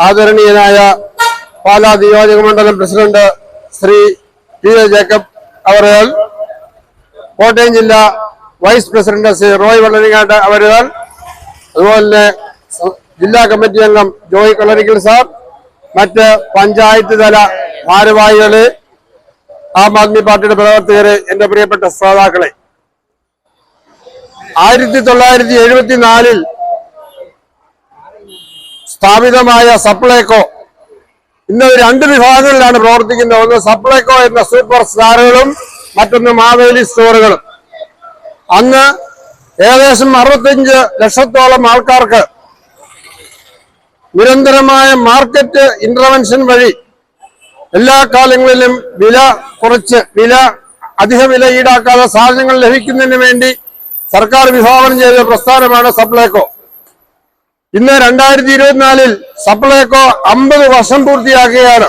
ആദരണീയനായ പാലാ നിയോജക മണ്ഡലം president Shri P A Jacob അവരുകൾ Kottayam ജില്ല വൈസ് പ്രസിഡന്റ് ശ്രീ റോയ് വള്ളരിങ്ങാട്ട് അവരുകൾ അതുപോലെ തന്നെ ജില്ലാ കമ്മിറ്റി അംഗം ജോയ് കളരിക്കൽ സാർ മറ്റ് പഞ്ചായത്ത് തല ഭാരവാഹികൾ ആം ആദ്മി പാർട്ടിയുടെ പ്രവർത്തകര് എന്റെ പ്രിയപ്പെട്ട ശ്രോതാക്കളെ. ആയിരത്തി തൊള്ളായിരത്തി എഴുപത്തിനാലിൽ സ്ഥാപിതമായ സപ്ലൈകോ. ഇന്ന് രണ്ട് വിഭാഗങ്ങളിലാണ് പ്രവർത്തിക്കുന്നത്. ഒന്ന് സപ്ലൈകോ എന്ന സൂപ്പർ സ്റ്റാറുകളും മറ്റൊന്ന് മാവേലി സ്റ്റോറുകളും. അന്ന് ഏകദേശം അറുപത്തിയഞ്ച് ലക്ഷത്തോളം ആൾക്കാർക്ക് നിരന്തരമായ മാർക്കറ്റ് ഇന്റർവെൻഷൻ വഴി എല്ലാ കാലങ്ങളിലും വില കുറച്ച് വില അധിക വില ഈടാക്കാതെ സാധനങ്ങൾ ലഭിക്കുന്നതിന് വേണ്ടി സർക്കാർ വിഭാവനം ചെയ്ത പ്രസ്ഥാനമാണ് സപ്ലൈകോ. ഇന്ന് രണ്ടായിരത്തി ഇരുപത്തിനാലിൽ സപ്ലൈകോ അമ്പത് വർഷം പൂർത്തിയാക്കുകയാണ്.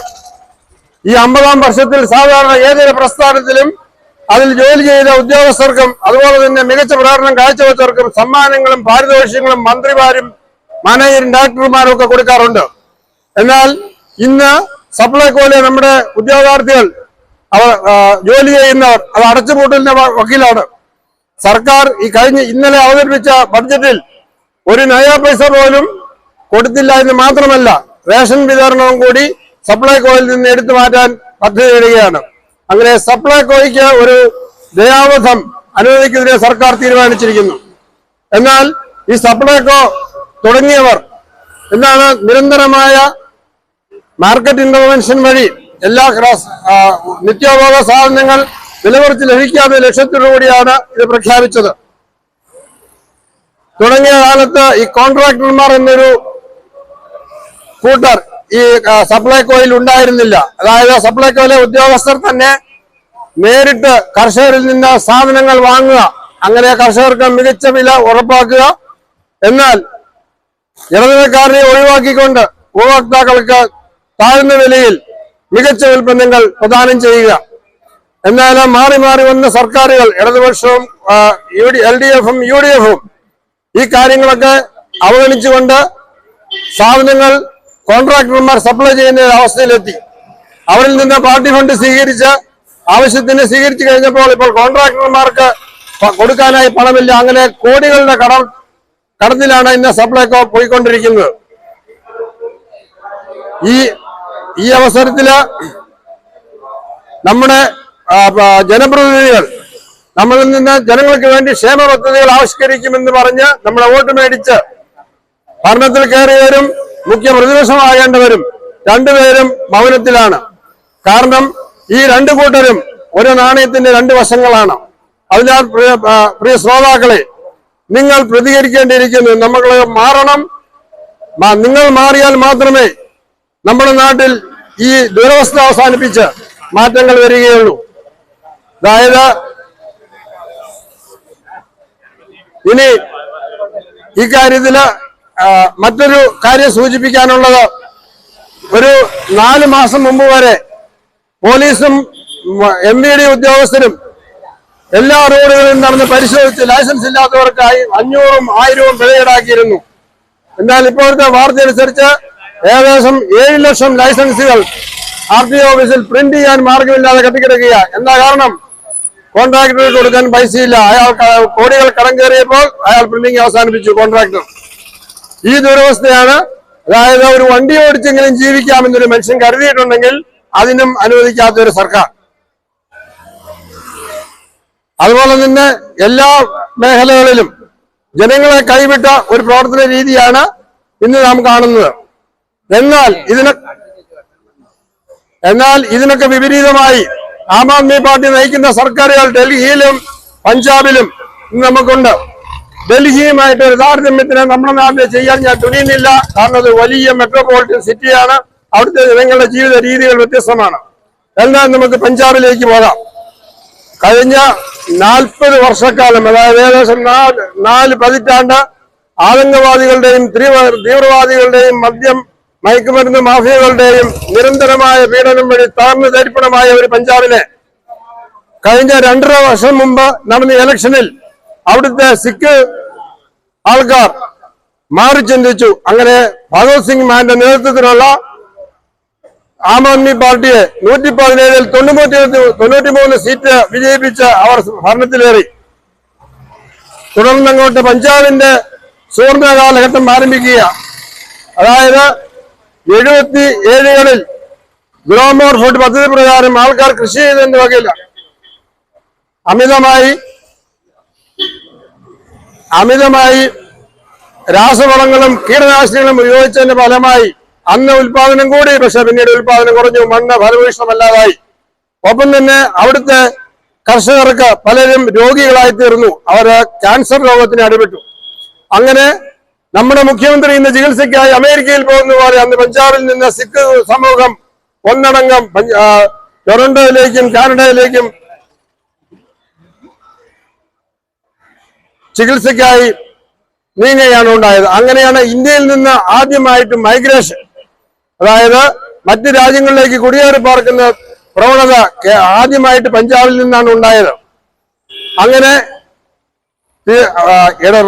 ഈ അമ്പതാം വർഷത്തിൽ സാധാരണ ഏതൊരു പ്രസ്ഥാനത്തിലും അതിൽ ജോലി ചെയ്ത ഉദ്യോഗസ്ഥർക്കും അതുപോലെ തന്നെ മികച്ച പ്രകടനം കാഴ്ചവെച്ചവർക്കും സമ്മാനങ്ങളും പാരിതോഷികങ്ങളും മന്ത്രിമാരും മാനേജറും ഡയറക്ടർമാരും ഒക്കെ കൊടുക്കാറുണ്ട്. എന്നാൽ ഇന്ന് സപ്ലൈകോയിലെ നമ്മുടെ ഉദ്യോഗാർത്ഥികൾ അവർ ജോലി ചെയ്യുന്നവർ അത് അടച്ചുപൂട്ടലിന്റെ വക്കീലാണ്. സർക്കാർ ഈ കഴിഞ്ഞ ഇന്നലെ അവതരിപ്പിച്ച ബഡ്ജറ്റിൽ ഒരു നയ പൈസ പോലും കൊടുത്തില്ല എന്ന് മാത്രമല്ല റേഷൻ വിതരണവും കൂടി സപ്ലൈകോയിൽ നിന്ന് എടുത്തു മാറ്റാൻ പദ്ധതി ഇടുകയാണ്. അങ്ങനെ സപ്ലൈകോയ്ക്ക് ഒരു ദയാവധം അനുവദിക്കുന്നതിനെ സർക്കാർ തീരുമാനിച്ചിരിക്കുന്നു. എന്നാൽ ഈ സപ്ലൈകോ തുടങ്ങിയവർ എന്താണ് നിരന്തരമായ മാർക്കറ്റ് ഇന്റർവെൻഷൻ വഴി എല്ലാ നിത്യോപയോഗ സാധനങ്ങൾ വിലകുറച്ച് ലഭിക്കാത്ത ലക്ഷ്യത്തോടുകൂടിയാണ് ഇത് പ്രഖ്യാപിച്ചത്. തുടങ്ങിയ കാലത്ത് ഈ കോൺട്രാക്ടർമാർ എന്നൊരു കൂട്ടർ ഈ സപ്ലൈ സപ്ലൈകോയിൽ ഉണ്ടായിരുന്നില്ല. അതായത് സപ്ലൈകോയിലെ ഉദ്യോഗസ്ഥർ തന്നെ നേരിട്ട് കർഷകരിൽ നിന്ന് സാധനങ്ങൾ വാങ്ങുക അങ്ങനെ കർഷകർക്ക് മികച്ച വില ഉറപ്പാക്കുക എന്നാൽ ഇടനിലക്കാരനെ ഒഴിവാക്കിക്കൊണ്ട് ഉപഭോക്താക്കൾക്ക് താഴ്ന്ന വിലയിൽ മികച്ച ഉൽപ്പന്നങ്ങൾ പ്രദാനം ചെയ്യുക. എന്നാൽ മാറി മാറി വന്ന സർക്കാരുകൾ ഇടതുപക്ഷവും എൽ ഡി എഫും യു ഡി എഫും ഈ കാര്യങ്ങളൊക്കെ അവഗണിച്ചുകൊണ്ട് സാധനങ്ങൾ കോൺട്രാക്ടർമാർ സപ്ലൈ ചെയ്യുന്ന അവസ്ഥയിലെത്തി. അവരിൽ നിന്ന് പാർട്ടി ഫണ്ട് സ്വീകരിച്ച് ആവശ്യത്തിന് സ്വീകരിച്ചു കഴിഞ്ഞപ്പോൾ ഇപ്പോൾ കോൺട്രാക്ടർമാർക്ക് കൊടുക്കാനായി പണമില്ല. അങ്ങനെ കോടികളുടെ കടം കടത്തിലാണ് ഇന്ന് സപ്ലൈകോ പോയിക്കൊണ്ടിരിക്കുന്നത്. ഈ ഈ അവസരത്തിൽ നമ്മുടെ ജനപ്രതിനിധികൾ നമ്മളിൽ നിന്ന് ജനങ്ങൾക്ക് വേണ്ടി ക്ഷേമ പദ്ധതികൾ ആവിഷ്കരിക്കുമെന്ന് പറഞ്ഞ് നമ്മളെ വോട്ട് മേടിച്ച് ഭരണത്തിൽ കയറിയവരും മുഖ്യ പ്രതിപക്ഷമാകേണ്ടവരും രണ്ടുപേരും മൗനത്തിലാണ്. കാരണം ഈ രണ്ടു കൂട്ടരും ഒരു നാണയത്തിന്റെ രണ്ട് വശങ്ങളാണ്. അതിനാൽ പ്രിയ പ്രിയ ശ്രോതാക്കളെ നിങ്ങൾ പ്രതികരിക്കേണ്ടിയിരിക്കുന്നു. നമ്മൾ മാറണം. നിങ്ങൾ മാറിയാൽ മാത്രമേ നമ്മുടെ നാട്ടിൽ ഈ ദുരവസ്ഥ അവസാനിപ്പിച്ച് മാറ്റങ്ങൾ വരികയുള്ളൂ. അതായത് ഇനി ആ, മറ്റൊരു കാര്യം സൂചിപ്പിക്കാനുള്ളത് ഒരു നാല് മാസം മുമ്പ് വരെ പോലീസും എം വി ഡി ഉദ്യോഗസ്ഥരും എല്ലാ റോഡുകളിലും നടന്ന് പരിശോധിച്ച് ലൈസൻസ് ഇല്ലാത്തവർക്കായി അഞ്ഞൂറും ആയിരവും പിഴ ഈടാക്കിയിരുന്നു എന്നാൽ ഇപ്പോഴത്തെ വാർത്ത അനുസരിച്ച് ഏകദേശം ഏഴ് ലക്ഷം ലൈസൻസുകൾ ആർ ടി ഓഫീസിൽ പ്രിന്റ് ചെയ്യാൻ മാർഗമില്ലാതെ കെട്ടിക്കിടക്കുക എന്താ കാരണം? കോൺട്രാക്ടർക്ക് കൊടുക്കാൻ പൈസയില്ല. അയാൾ കോടികൾ കടം കയറിയപ്പോൾ അയാൾ പ്രിന്റിംഗ് അവസാനിപ്പിച്ചു കോൺട്രാക്ടർ ഈ ദുരവസ്ഥയാണ് അതായത് ഒരു വണ്ടി ഓടിച്ചെങ്കിലും ജീവിക്കാമെന്നൊരു മനുഷ്യൻ കരുതിയിട്ടുണ്ടെങ്കിൽ അതിനും അനുവദിക്കാത്ത ഒരു സർക്കാർ. അതുപോലെ തന്നെ എല്ലാ മേഖലകളിലും ജനങ്ങളെ കൈവിട്ട ഒരു പ്രവർത്തന രീതിയാണ് ഇന്ന് നാം കാണുന്നത്. എന്നാൽ ഇതിനെ എന്നാൽ ഇതിനൊക്കെ വിപരീതമായി ആം ആദ്മി പാർട്ടി നയിക്കുന്ന സർക്കാരുകൾ ഡൽഹിയിലും പഞ്ചാബിലും നമുക്കുണ്ട്. ഡൽഹിയുമായിട്ട് ഒരു താരതമ്യത്തിന് നമ്മുടെ നാട്ടിൽ ചെയ്യാൻ ഞാൻ തുനിയുന്നില്ല. കാരണം അത് വലിയ മെട്രോപൊളിറ്റൻ സിറ്റിയാണ് അവിടുത്തെ ജനങ്ങളുടെ ജീവിത രീതികൾ വ്യത്യസ്തമാണ്. എന്നാൽ നമുക്ക് പഞ്ചാബിലേക്ക് പോകാം. കഴിഞ്ഞ നാൽപ്പത് വർഷക്കാലം അതായത് ഏകദേശം നാല് പതിറ്റാണ്ട് ആതങ്കവാദികളുടെയും തീവ്രവാദികളുടെയും മദ്യം മയക്കുമരുന്ന് മാഫിയകളുടെയും നിരന്തരമായ പീഡനം വഴി താഴ്ന്നു തരിപ്പണമായ ഒരു പഞ്ചാബിനെ കഴിഞ്ഞ രണ്ടര വർഷം മുമ്പ് നടന്ന ഇലക്ഷനിൽ അവിടുത്തെ സിഖ് ആൾക്കാർ മാറി ചിന്തിച്ചു. അങ്ങനെ ഭഗത് സിംഗ് മാന്റെ നേതൃത്വത്തിലുള്ള ആം ആദ്മി പാർട്ടിയെ നൂറ്റി പതിനേഴിൽ തൊണ്ണൂറ്റി തൊണ്ണൂറ്റി മൂന്ന് സീറ്റ് വിജയിപ്പിച്ച് അവർ ഭരണത്തിലേറി. തുടർന്നങ്ങോട്ട് പഞ്ചാബിന്റെ സുവർണ കാലഘട്ടം ആരംഭിക്കുക. അതായത് എഴുപത്തി ഏഴുകളിൽ ഗ്രോമോർ ഫുഡ് പദ്ധതി പ്രകാരം ആൾക്കാർ കൃഷി ചെയ്തതിന്റെ വകയില്ല അമിതമായി അമിതമായി രാസവളങ്ങളും കീടനാശിനികളും ഉപയോഗിച്ചതിന്റെ ഫലമായി അന്ന് ഉൽപാദനം കൂടി പക്ഷെ പിന്നീട് ഉൽപാദനം കുറഞ്ഞു. മണ്ണ് ഫലഭൂഷണമല്ലാതായി ഒപ്പം തന്നെ അവിടുത്തെ കർഷകർക്ക് പലരും രോഗികളായി തീർന്നു അവർ ക്യാൻസർ രോഗത്തിന് അടിപെട്ടു. അങ്ങനെ നമ്മുടെ മുഖ്യമന്ത്രി ഇന്ന് ചികിത്സയ്ക്കായി അമേരിക്കയിൽ പോകുന്ന പോലെ അന്ന് പഞ്ചാബിൽ നിന്ന് സിഖ് സമൂഹം ഒന്നടങ്കം ടൊറന്റോയിലേക്കും കാനഡയിലേക്കും ചികിത്സയ്ക്കായി നീങ്ങുകയാണ് ഉണ്ടായത്. അങ്ങനെയാണ് ഇന്ത്യയിൽ നിന്ന് ആദ്യമായിട്ട് മൈഗ്രേഷൻ. അതായത് മറ്റ് രാജ്യങ്ങളിലേക്ക് കുടിയേറി പാർക്കുന്ന പ്രവണത ആദ്യമായിട്ട് പഞ്ചാബിൽ നിന്നാണ് ഉണ്ടായത്. അങ്ങനെ ഈ,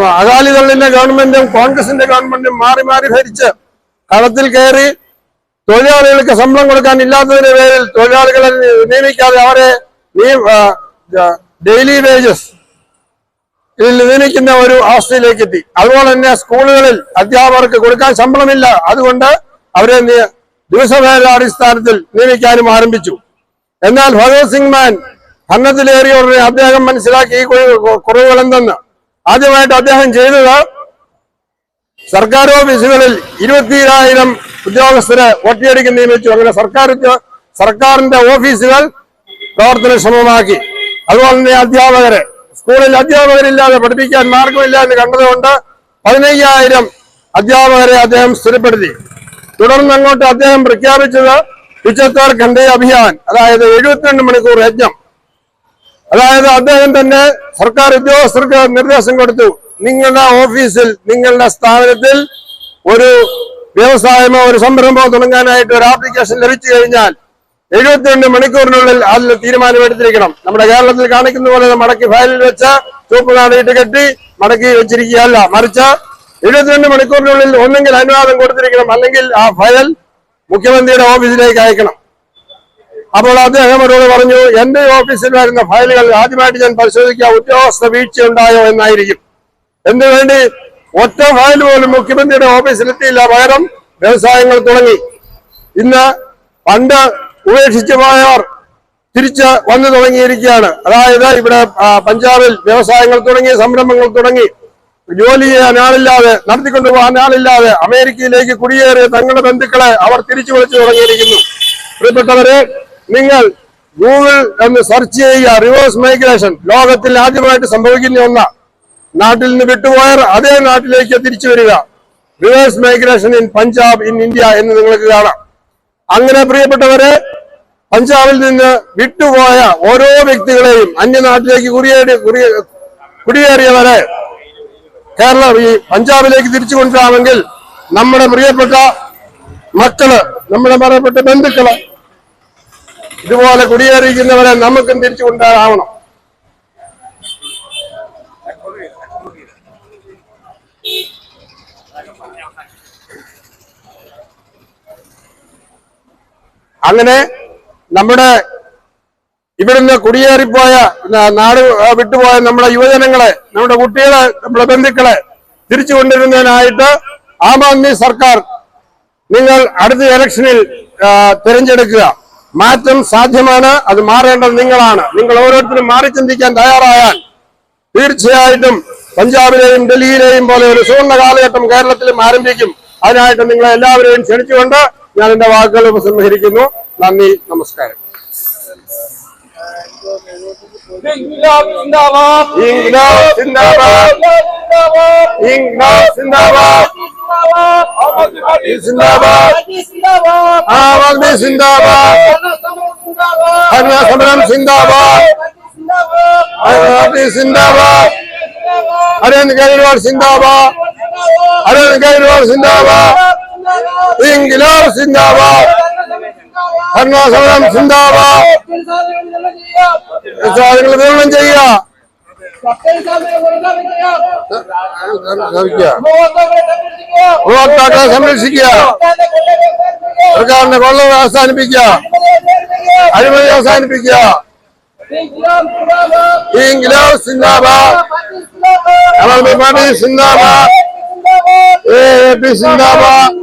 അകാലിദളിന്റെ ഗവൺമെന്റും കോൺഗ്രസിന്റെ ഗവൺമെന്റും മാറി മാറി ഭരിച്ച് കളത്തിൽ കയറി തൊഴിലാളികൾക്ക് ശമ്പളം കൊടുക്കാൻ ഇല്ലാത്തതിന്റെ പേരിൽ തൊഴിലാളികളെ നിയമിക്കാതെ അവരെ ഡെയിലി വേജസ് നിയമിക്കുന്ന ഒരു അവസ്ഥയിലേക്ക് എത്തി. അതുപോലെ തന്നെ സ്കൂളുകളിൽ അധ്യാപകർക്ക് കൊടുക്കാൻ ശമ്പളമില്ല. അതുകൊണ്ട് അവരെ ദിവസവേല അടിസ്ഥാനത്തിൽ നിയമിക്കാനും ആരംഭിച്ചു. എന്നാൽ ഭഗത് സിംഗ് മാൻ ഭരണത്തിലേറിയ ഉടനെ അദ്ദേഹം മനസ്സിലാക്കി ഈ കുറു- കുറവുകൾ എന്തെന്ന് ആദ്യമായിട്ട് അദ്ദേഹം ചെയ്തത് സർക്കാർ ഓഫീസുകളിൽ ഇരുപത്തിരായിരം ഉദ്യോഗസ്ഥരെ ഒറ്റയടിക്ക് നിയമിച്ചു. അങ്ങനെ സർക്കാർ സർക്കാരിന്റെ ഓഫീസുകൾ പ്രവർത്തനക്ഷമമാക്കി അതുപോലെ തന്നെ അധ്യാപകരെ. സ്കൂളിൽ അധ്യാപകരില്ലാതെ പഠിപ്പിക്കാൻ മാർഗമില്ല എന്ന് കണ്ടതുകൊണ്ട് പതിനയ്യായിരം അധ്യാപകരെ അദ്ദേഹം സ്ഥിരപ്പെടുത്തി. തുടർന്ന് അങ്ങോട്ട് അദ്ദേഹം പ്രഖ്യാപിച്ചത് ഉച്ചത്താർ കണ്ടേ അഭിയാൻ അതായത് എഴുപത്തിരണ്ട് മണിക്കൂർ യജ്ഞം. അതായത് അദ്ദേഹം തന്നെ സർക്കാർ ഉദ്യോഗസ്ഥർക്ക് നിർദ്ദേശം കൊടുത്തു. നിങ്ങളുടെ ഓഫീസിൽ നിങ്ങളുടെ സ്ഥാപനത്തിൽ ഒരു വ്യവസായമോ ഒരു സംരംഭമോ തുടങ്ങാനായിട്ട് ഒരു ആപ്ലിക്കേഷൻ ലഭിച്ചു കഴിഞ്ഞാൽ എഴുപത്തിരണ്ട് മണിക്കൂറിനുള്ളിൽ അതിൽ തീരുമാനമെടുത്തിരിക്കണം. നമ്മുടെ കേരളത്തിൽ കാണിക്കുന്ന പോലെ മടക്കി ഫയലിൽ വെച്ച് ചുവപ്പ് നാടിയിട്ട് കെട്ടി മടക്കി വെച്ചിരിക്കുകയല്ല. മറിച്ച് എഴുപത്തിരണ്ട് മണിക്കൂറിനുള്ളിൽ ഒന്നെങ്കിൽ അനുവാദം കൊടുത്തിരിക്കണം. അല്ലെങ്കിൽ ആ ഫയൽ മുഖ്യമന്ത്രിയുടെ ഓഫീസിലേക്ക് അയക്കണം. അപ്പോൾ അദ്ദേഹം അവരോട് പറഞ്ഞു എന്റെ ഓഫീസിൽ വരുന്ന ഫയലുകൾ ആദ്യമായിട്ട് ഞാൻ പരിശോധിക്കുക. ഉദ്യോഗസ്ഥ വീഴ്ച ഉണ്ടായോ എന്നായിരിക്കും. എന്തു വേണ്ടി? ഒറ്റ ഫയൽ പോലും മുഖ്യമന്ത്രിയുടെ ഓഫീസിലെത്തിയില്ല. പകരം വ്യവസായങ്ങൾ തുടങ്ങി. ഇന്ന് പണ്ട് ഉപേക്ഷിച്ചു പോയവർ തിരിച്ച് വന്നു തുടങ്ങിയിരിക്കുകയാണ്. അതായത് ഇവിടെ പഞ്ചാബിൽ വ്യവസായങ്ങൾ തുടങ്ങി സംരംഭങ്ങൾ തുടങ്ങി. ജോലി ചെയ്യാൻ ആളില്ലാതെ നടത്തിക്കൊണ്ടു പോകാൻ ആളില്ലാതെ അമേരിക്കയിലേക്ക് കുടിയേറിയ തങ്ങളുടെ ബന്ധുക്കളെ അവർ തിരിച്ചു വിളിച്ചു തുടങ്ങിയിരിക്കുന്നു. പ്രിയപ്പെട്ടവരെ നിങ്ങൾ ഗൂഗിൾ എന്ന് സെർച്ച് ചെയ്യുക റിവേഴ്സ് മൈഗ്രേഷൻ ലോകത്തിൽ ആദ്യമായിട്ട് സംഭവിക്കുന്ന ഒന്ന. നാട്ടിൽ നിന്ന് വിട്ടുപോയർ അതേ നാട്ടിലേക്ക് തിരിച്ചു വരിക. Reverse migration in Punjab in India എന്ന് നിങ്ങൾക്ക് കാണാം. അങ്ങനെ പ്രിയപ്പെട്ടവരെ പഞ്ചാബിൽ നിന്ന് വിട്ടുപോയ ഓരോ വ്യക്തികളെയും അന്യനാട്ടിലേക്ക് കുടിയേറി കുടിയേറിയവരെ കേരളം ഈ പഞ്ചാബിലേക്ക് തിരിച്ചു കൊണ്ടുവരാമെങ്കിൽ നമ്മുടെ പ്രിയപ്പെട്ട മക്കൾ നമ്മുടെ പ്രിയപ്പെട്ട ബന്ധുക്കൾ ഇതുപോലെ കുടിയേറിയിരിക്കുന്നവരെ നമുക്കും തിരിച്ചു കൊണ്ടുവരാവണം. അങ്ങനെ നമ്മുടെ ഇവിടുന്ന് കുടിയേറിപ്പോയ നാട് വിട്ടുപോയ നമ്മുടെ യുവജനങ്ങളെ നമ്മുടെ കുട്ടികളെ നമ്മുടെ ബന്ധുക്കളെ തിരിച്ചു കൊണ്ടുവരുന്നതിനായിട്ട് ആം ആദ്മി സർക്കാർ നിങ്ങൾ അടുത്ത ഇലക്ഷനിൽ തിരഞ്ഞെടുക്കുക. മാറ്റം സാധ്യമാണ് അത് മാറേണ്ടത് നിങ്ങളാണ്. നിങ്ങൾ ഓരോരുത്തരും മാറി ചിന്തിക്കാൻ തയ്യാറായാൽ തീർച്ചയായിട്ടും പഞ്ചാബിലെയും ഡൽഹിയിലെയും പോലെ ഒരു സുവർണ കാലഘട്ടം കേരളത്തിലും ആരംഭിക്കും. അതിനായിട്ട് നിങ്ങളെ എല്ലാവരെയും ക്ഷണിച്ചുകൊണ്ട് ഞാൻ എന്റെ വാക്കുകൾ ഉപസംഹരിക്കുന്നു. നന്ദി നമസ്കാരം. സിന്ദാബാദ്. ഇൻക്ലാബ് ആം ആദ്മി സിന്ദാബാദ് ഭരണ സമരം സിന്ദാബാദ് ആം ആദ്മി സിന്ദാബാദ് അരവിന്ദ് കെജ്രിവാൾ സിന്ദാബാദ് അരവിന്ദ് കെജ്രിവാൾ സിന്ദാബാദ് ഇൻക്ലാബ് സിന്ദാബാദ് ഭരണ സമരം സിന്ദാബാദ് സാധനങ്ങൾ വിതരണം ചെയ്യുക. ഉപഭോക്താക്കളെ സംരക്ഷിക്കുക സർക്കാരിന്റെ കൊള്ളവ് അവസാനിപ്പിക്കുക അഴിമതി അവസാനിപ്പിക്കുക സിന്ദാബാദ് സിന്ദാബാദ് സിന്ദാബാദ്